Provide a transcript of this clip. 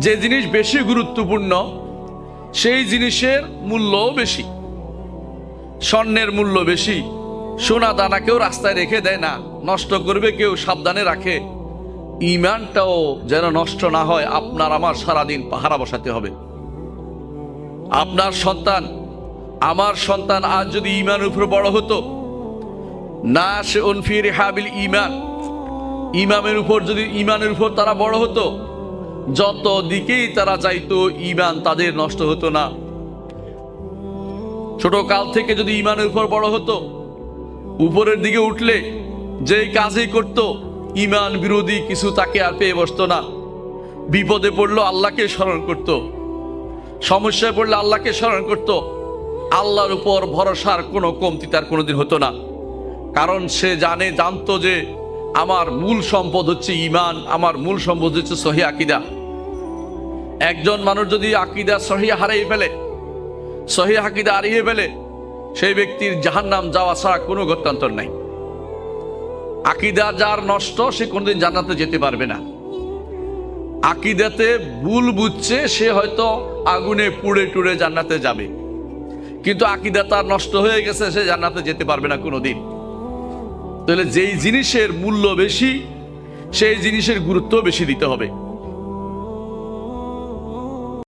যে জিনিস বেশি গুরুত্বপূর্ণ, সেই জিনিসের মূল্যও বেশি। স্বর্ণের মূল্য বেশি। সোনা দানা কেউ রাস্তায় রেখে দেয় না, নষ্ট করবে কেউ, সাবধানে রাখে। ইমানটাও যেন নষ্ট না হয়, আপনার আমার সারাদিন পাহারা বসাতে হবে। আপনার সন্তান, আমার সন্তান আজ যদি ইমানের উপর বড় হতো না সে ইমান। ইমামের উপর যদি, ইমানের উপর তারা বড় হতো যত দিকেই তারা চাইতো ইমান তাদের নষ্ট হতো না। ছোট কাল থেকে যদি ইমানের উপর বড় হতো, উপরের দিকে উঠলে যেই কাজই করত ইমান বিরোধী কিছু তাকে আর পেয়ে বসতো না। বিপদে পড়ল, আল্লাহকে স্মরণ করত। সমস্যায় পড়লে আল্লাহকে স্মরণ করত। আল্লাহর উপর ভরসার কোনো কমতি তার কোনোদিন হতো না। কারণ সে জানে, জানতো যে আমার মূল সম্পদ হচ্ছে ইমান আমার মূল সম্পদ হচ্ছে সহি আকিদা। একজন মানুষ যদি আকিদা সহি হারিয়ে ফেলে সহি আকিদা হারিয়ে ফেলে, সেই ব্যক্তির জাহান্নাম যাওয়া ছাড়া কোনো গত্যান্তর নাই। আকিদা যার নষ্ট, সে কোনোদিন জান্নাতে যেতে পারবে না। আকিদাতে ভুল বুঝছে, সে হয়তো আগুনে পুড়ে টুড়ে জান্নাতে যাবে। কিন্তু আকিদা তার নষ্ট হয়ে গেছে, সে জান্নাতে যেতে পারবে না কোনোদিন। তাহলে যেই জিনিসের মূল্য বেশি, সেই জিনিসের গুরুত্ব বেশি দিতে হবে।